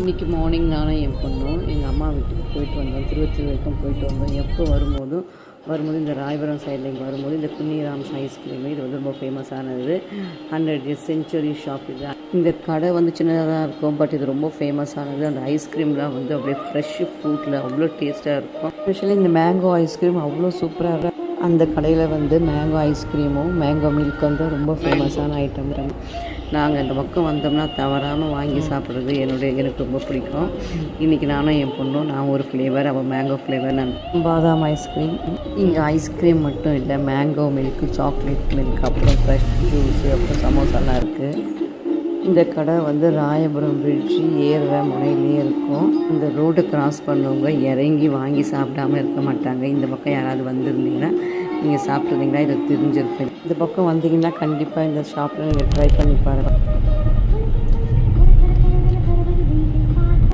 இன்றைக்கி மார்னிங் நானும் என் பொண்ணும் எங்கள் அம்மா வீட்டுக்கு போயிட்டு வந்தோம். திருவத்தூர் வரைக்கும் போயிட்டு வந்தோம். எப்போ வரும்போதும் வரும்போது இந்த ராயபுரம் சைடில் இங்கே வரும்போது இந்த புண்ணியராம்ஸ் ஐஸ்கிரீம் இது வந்து ரொம்ப ஃபேமஸானது ஹண்ட்ரட் இயர்ஸ் செஞ்சுரி ஷாப் இது. இந்த கடை வந்து சின்னதாக தான் இருக்கும் பட் இது ரொம்ப ஃபேமஸானது அந்த ஐஸ்கிரீம்லாம் வந்து அப்படியே ஃப்ரெஷ்ஷு ஃப்ரூட்டில் அவ்வளோ டேஸ்ட்டாக இருக்கும். ஸ்பெஷலி இந்த மேங்கோ ஐஸ்கிரீம் அவ்வளோ சூப்பராக இருக்கும். அந்த கடையில் வந்து மேங்கோ ஐஸ்கிரீமும் மேங்கோ மில்க் வந்து ரொம்ப ஃபேமஸான ஐட்டம் நாங்கள் இந்த பக்கம் வந்தோம்னா தவறாமல் வாங்கி சாப்பிட்றது என்னுடைய எனக்கு ரொம்ப பிடிக்கும். இன்றைக்கி நானும் என் பொண்ணும் நான் ஒரு ஃப்ளேவர் அவள் மேங்கோ ஃப்ளேவர் நான் பாதாம் ஐஸ்கிரீம் இங்கே ஐஸ்கிரீம் மட்டும் இல்லை மேங்கோ மில்க் சாக்லேட் மில்க் அப்புறம் ஃப்ரெஷ் ஜூஸு அப்புறம் சமோசாலாம் இருக்குது இந்த கடை வந்து ராயபுரம் பிரிட்ஜ் ஏறுற முனையிலே இருக்கும். இந்த ரோடு கிராஸ் பண்ணவங்க இறங்கி வாங்கி சாப்பிடாம இருக்க மாட்டாங்க. இந்த பக்கம் யாராவது வந்திருந்தீங்கன்னா நீங்கள் சாப்பிட்ருந்தீங்கன்னா இது தெரிஞ்சிருப்பேன் இந்த பக்கம் வந்தீங்கன்னா கண்டிப்பாக இந்த ஷாப்பில் நீங்கள் ட்ரை பண்ணி பாருங்கள்